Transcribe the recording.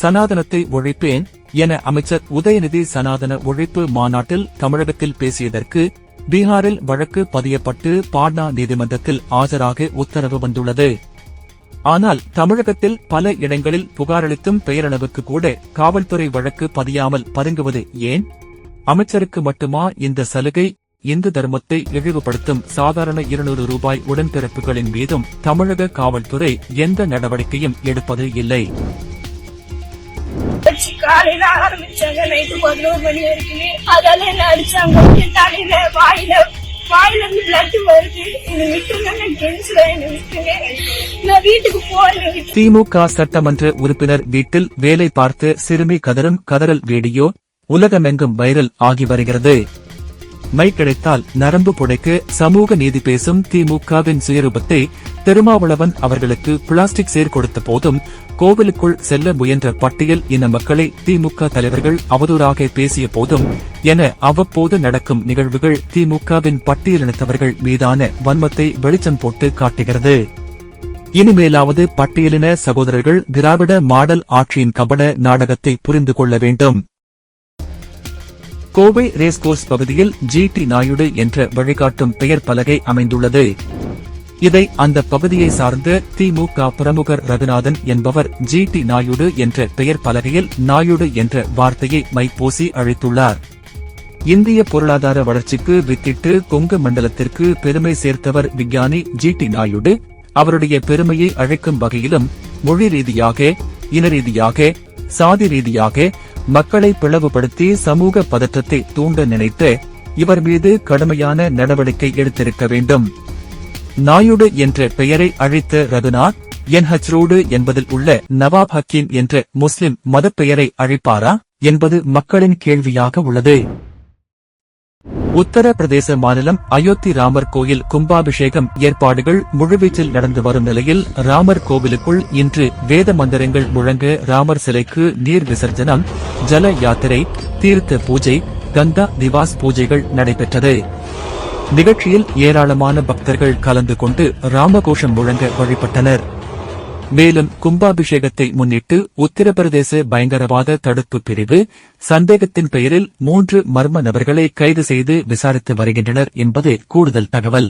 சனாதனத்தை ஒழிப்பேன் என அமைச்சர் உதயநிதி சனாதன ஒழிப்பு மாநாட்டில் தமிழகத்தில் பேசியதற்கு பீகாரில் வழக்கு பதியப்பட்டு பாட்னா நீதிமன்றத்தில் ஆஜராக உத்தரவு வந்துள்ளது. ஆனால் தமிழகத்தில் பல இடங்களில் புகாரளித்தும் பெயரளவுக்கு கூட காவல்துறை வழக்கு பதியாமல் பதுங்குவது ஏன்? அமைச்சருக்கு மட்டுமா இந்த சலுகை? இந்து தர்மத்தை இழிவுபடுத்தும் சாதாரண இருநூறு ரூபாய் உடன்பிறப்புகளின் மீதும் தமிழக காவல்துறை எந்த நடவடிக்கையும் எடுப்பது இல்லை. காலையில ஆரம்பிச்சாங்க. நைட்டு பதினோரு மணி வரைக்குமே. அதால என்ன அடிச்சாங்க? என் தலையில வாயில வாயில இருந்து பிளட் வருது. என்னை விட்டுங்க நான் டென்ஷன் என்னை விட்டுங்க நான் வீட்டுக்கு போறேன் திமுக சட்டமன்ற உறுப்பினர் வீட்டில் வேலை பார்த்து சிறுமி கதறும் கதறல் வீடியோ உலகமெங்கும் வைரல் ஆகி வருகிறது. மை கிடைத்தால் நரம்பு புடைக்கு சமூக நீதி பேசும் திமுகவின் சுயரூபத்தை திருமாவளவன் அவர்களுக்கு பிளாஸ்டிக் சேர் கொடுத்த போதும் கோவிலுக்குள் செல்ல முயன்ற பட்டியல் இன மக்களை திமுக தலைவர்கள் அவதூறாக பேசிய போதும் என அவ்வப்போது நடக்கும் நிகழ்வுகள் திமுகவின் பட்டியலினத்தவர்கள் மீதான வன்மத்தை வெளிச்சம் போட்டு காட்டுகிறது. இனிமேலாவது பட்டியலின சகோதரர்கள் திராவிட மாடல் ஆட்சியின் கபட நாடகத்தை புரிந்து கொள்ள வேண்டும். கோவை ரேஸ்கோர்ஸ் பகுதியில் ஜி டி நாயுடு என்ற வழிகாட்டும் பெயர் பலகை அமைந்துள்ளது. இதை அந்த பகுதியை சார்ந்த திமுக பிரமுகர் ரகுநாதன் என்பவர் ஜி டி நாயுடு என்ற பெயர் பலகையில் நாயுடு என்ற வார்த்தையை மைப்பூசி அழைத்துள்ளார். இந்திய பொருளாதார வளர்ச்சிக்கு வித்திட்டு கொங்கு மண்டலத்திற்கு பெருமை சேர்த்தவர் விஞ்ஞானி ஜி டி நாயுடு. அவருடைய பெருமையை அழைக்கும் வகையிலும் மொழி ரீதியாக இன ரீதியாக சாதி ரீதியாக மக்களை பிளவுபடுத்தி சமூக பதற்றத்தை தூண்ட நினைத்து இவர் மீது கடுமையான நடவடிக்கை எடுத்திருக்க வேண்டும். நாயுடு என்ற பெயரை அழித்த ரகுநாத் என்ஹச் ரோடு என்பதில் உள்ள நவாப் ஹக்கீம் என்ற முஸ்லிம் மதப்பெயரை அழிப்பாரா என்பது மக்களின் கேள்வியாக உள்ளது. உத்தரப்பிரதேச மாநிலம் அயோத்தி ராமர் கோயில் கும்பாபிஷேகம் ஏற்பாடுகள் முழுவீச்சில் நடந்து வரும் நிலையில் ராமர் கோவிலுக்குள் இன்று வேத மந்திரங்கள் முழங்க ராமர் சிலைக்கு நீர் விசர்ஜனம் ஜல யாத்திரை தீர்த்த பூஜை கந்தா திவாஸ் பூஜைகள் நடைபெற்றது. நிகழ்ச்சியில் ஏராளமான பக்தர்கள் கலந்து கொண்டு ராமகோஷம் முழங்க வழிபட்டனர். மேலும் கும்பாபிஷேகத்தை முன்னிட்டு உத்தரப்பிரதேச பயங்கரவாத தடுப்பு பிரிவு சந்தேகத்தின் பெயரில் மூன்று மர்ம நபர்களை கைது செய்து விசாரித்து வருகின்றனர் என்பது கூடுதல் தகவல்.